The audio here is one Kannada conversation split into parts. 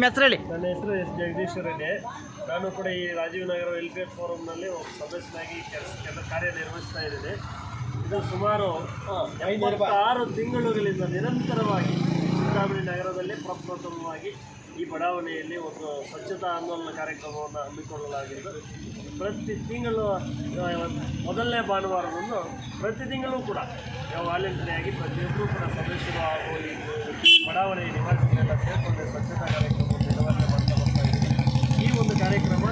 ನಿಮ್ಮ ಹೆಸರು ಹೇಳಿ? ನನ್ನ ಹೆಸರು ಎಸ್. ಜಗದೀಶ್ವರ್ ಇದೆ ನಾನು ಕೂಡ ಈ ರಾಜೀವ್ ನಗರ ವೆಲ್ಫೇರ್ ಫೋರಂನಲ್ಲಿ ಒಬ್ಬ ಸದಸ್ಯನಾಗಿ ಕೆಲಸ ಕೆಲ ಕಾರ್ಯನಿರ್ವಹಿಸ್ತಾ ಇದ್ದೀನಿ. ಇದು ಸುಮಾರು ಆರು ತಿಂಗಳುಗಳಿಂದ ನಿರಂತರವಾಗಿ ಚಿಂತಾಮಣಿ ನಗರದಲ್ಲಿ ಪ್ರಪ್ರಥಮವಾಗಿ ಈ ಬಡಾವಣೆಯಲ್ಲಿ ಒಂದು ಸ್ವಚ್ಛತಾ ಆಂದೋಲನ ಕಾರ್ಯಕ್ರಮವನ್ನು ಹಮ್ಮಿಕೊಳ್ಳಲಾಗಿದ್ದು ಪ್ರತಿ ತಿಂಗಳು ಮೊದಲನೇ ಭಾನುವಾರದಂದು ಪ್ರತಿ ತಿಂಗಳು ಕೂಡ ವಾಲಂಟರಿಯಾಗಿ ಪ್ರತಿಯೊಬ್ಬರೂ ಕೂಡ ಸದಸ್ಯರು ಹಾಗೂ ಈ ಬಡಾವಣೆಯ ನಿವಾಸಿಗಳೆಲ್ಲ ಸೇರಿಕೊಂಡು ಸ್ವಚ್ಛತಾ ಕಾರ್ಯಕ್ರಮವನ್ನು ನಿರ್ವಹಣೆ ಮಾಡ್ತಾ ಬರ್ತಾ ಇದ್ದೀವಿ ಈ ಒಂದು ಕಾರ್ಯಕ್ರಮ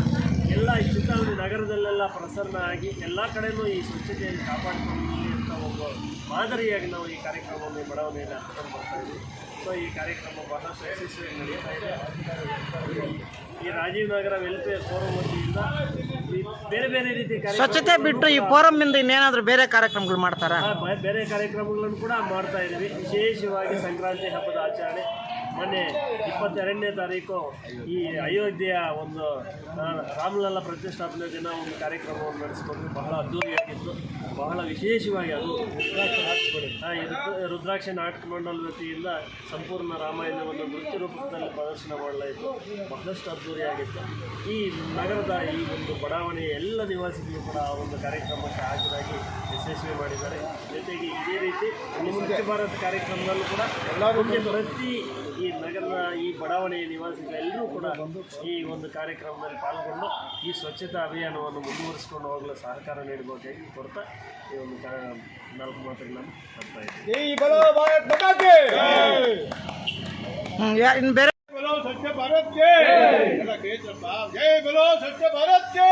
ಎಲ್ಲ ಈ ಚಿಂತಾಮಣಿ ನಗರದಲ್ಲೆಲ್ಲ ಪ್ರಸರಣ ಆಗಿ ಎಲ್ಲ ಕಡೆಯೂ ಈ ಸ್ವಚ್ಛತೆಯನ್ನು ಕಾಪಾಡಿಕೊಳ್ಳಿ ಅಂತ ಒಂದು ಮಾದರಿಯಾಗಿ ನಾವು ಈ ಕಾರ್ಯಕ್ರಮವನ್ನು ಬಡಾವಣೆಯಲ್ಲಿ ಹಮ್ಮಿಕೊಂಡು ಬರ್ತಾ ಇದ್ದೀವಿ ಸೊ ಈ ಕಾರ್ಯಕ್ರಮ ಬಹಳ ಯಶಸ್ವಿಯಾಗಿ ನಡೀತಾ ಇದೆ. ಈ ರಾಜೀವ್ ನಗರ ವೆಲ್ಫೇರ್ ಫೋರಂ ವತಿಯಿಂದ ಬೇರೆ ಬೇರೆ ರೀತಿ ಸ್ವಚ್ಛತೆ ಬಿಟ್ಟು ಈ ಫೋರಂನಿಂದ ಇನ್ನೇನಾದರೂ ಬೇರೆ ಕಾರ್ಯಕ್ರಮಗಳು ಮಾಡ್ತಾರಾ? ಬೇರೆ ಕಾರ್ಯಕ್ರಮಗಳನ್ನು ಕೂಡ ಮಾಡ್ತಾ ಇದ್ದೀವಿ. ವಿಶೇಷವಾಗಿ ಸಂಕ್ರಾಂತಿ ಹಬ್ಬದ ಆಚರಣೆ. ಮೊನ್ನೆ ಇಪ್ಪತ್ತೆರಡನೇ ತಾರೀಕು ಈ ಅಯೋಧ್ಯೆಯ ಒಂದು ರಾಮಲಲ್ಲ ಪ್ರತಿಷ್ಠಾಪನೆ ದಿನ ಒಂದು ಕಾರ್ಯಕ್ರಮವನ್ನು ನಡೆಸಿಕೊಂಡು ಬಹಳ ಅದ್ದೂರಿಯಾಗಿತ್ತು. ಬಹಳ ವಿಶೇಷವಾಗಿ ಅದು ರುದ್ರಾಕ್ಷ ರುದ್ರಾಕ್ಷ ನಾಟಕ ಮಂಡಲ ವತಿಯಿಂದ ಸಂಪೂರ್ಣ ರಾಮಾಯಣವನ್ನು ನೃತ್ಯ ರೂಪದಲ್ಲಿ ಪ್ರದರ್ಶನ ಮಾಡಲಾಯಿತು. ಬಹಳಷ್ಟು ಅದ್ದೂರಿಯಾಗಿತ್ತು. ಈ ನಗರದ ಈ ಒಂದು ಬಡಾವಣೆಯ ಎಲ್ಲ ನಿವಾಸಿಗಳು ಕೂಡ ಆ ಒಂದು ಕಾರ್ಯಕ್ರಮಕ್ಕೆ ಹಾಜರಾಗಿ ಯಶಸ್ವಿ ಮಾಡಿದ್ದಾರೆ. ಜೊತೆಗೆ ಇದೇ ರೀತಿ ಸ್ವಚ್ಛ ಭಾರತ್ ಕಾರ್ಯಕ್ರಮದಲ್ಲೂ ಕೂಡ ಎಲ್ಲ ಪ್ರತಿ ಈ ನಗರದ ಈ ಬಡಾವಣೆಯ ನಿವಾಸಿಗಳೆಲ್ಲರೂ ಕೂಡ ಈ ಒಂದು ಕಾರ್ಯಕ್ರಮದಲ್ಲಿ ಪಾಲ್ಗೊಂಡು ಈ ಸ್ವಚ್ಛತಾ ಅಭಿಯಾನವನ್ನು ಮುಂದುವರಿಸಿಕೊಂಡು ಹೋಗಲು ಸಹಕಾರ ನೀಡಬೇಕಾಗಿ ಕೊಡ್ತಾ ಈ ಒಂದು ಕಾ ನಾಲ್ಕು ಮಾತುಗಳನ್ನು ತರ್ತಾ ಇದ್ದೀನಿ जय बोलो भारत माता के ಹ್ಮ್, ಯಾ- ಇನ್ನು ಬೇರೆ बोलो स्वच्छ भारत के जय बोलो स्वच्छ भारत के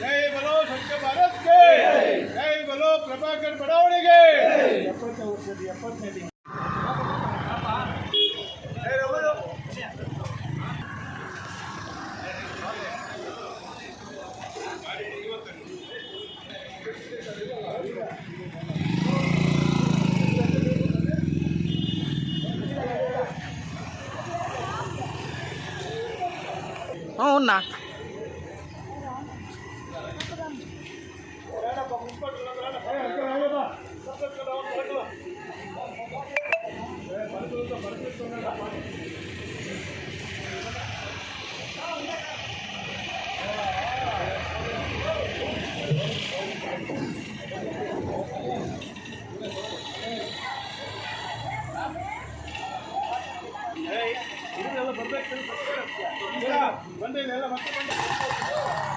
जय बोलो स्वच्छ भारत के जय बोलो प्रभाकर बड़ावणे के ಎಪ್ಪತ್ತನೇ ವರ್ಷದ ಎಪ್ಪತ್ತನೇ Oo na. ಬರ್ಬೇಕು ಬಂದ ಇಲ್ಲ ಮತ್ತೆ